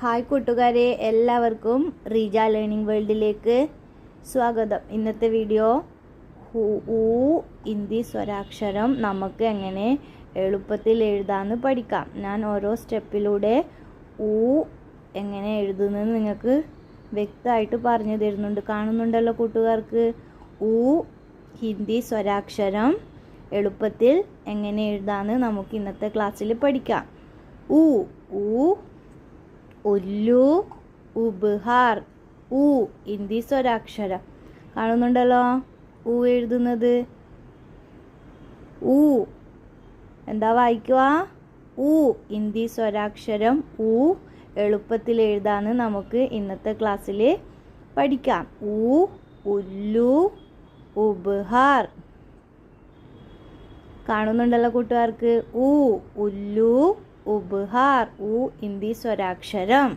Hi കൂട്ടുകാരെ എല്ലാവർക്കും Reeja learning വേൾഡിലേക്ക് സ്വാഗതം. ഇന്നത്തെ വീഡിയോ ഹു ഊ ഹിന്ദി സ്വരാക്ഷരം നമുക്ക് എങ്ങനെ എളുപ്പത്തിൽ എഴുതാമെന്ന് പഠിക്കാം. ഞാൻ ഓരോ സ്റ്റെപ്പിലൂടെ ഊ എങ്ങനെ എഴുതുന്നത് നിങ്ങൾക്ക് വ്യക്തമായിട്ട് പറഞ്ഞു തരുന്നുണ്ട്. കാണുന്നുണ്ടല്ലോ കൂട്ടുകാർക്ക്? ഊ ഹിന്ദി സ്വരാക്ഷരം എളുപ്പത്തിൽ എങ്ങനെ എഴുതാമെന്ന് നമുക്ക് ഇന്നത്തെ ക്ലാസ്സിൽ പഠിക്കാം. ഊ ഊ ഉല്ലു ഉബ്ഹാർ ഉ ഹിന്ദി സ്വരാക്ഷരം കാണുന്നുണ്ടല്ലോ? ഉ എഴുതുന്നത്. ഉ. എന്താ വായിക്കുക? ഉ ഹിന്ദി സ്വരാക്ഷരം ഉ എളുപ്പത്തിൽ എഴുതാന്ന് നമുക്ക് ഇന്നത്തെ ക്ലാസ്സിൽ പഠിക്കാം. ഉ ഉല്ലു ഉബ്ഹാർ കാണുന്നുണ്ടല്ലോ കൂട്ടുകാർക്ക്? ഉ ഉല്ലു ഉപഹാർ ഉ ഹിന്ദി സ്വരാക്ഷരം.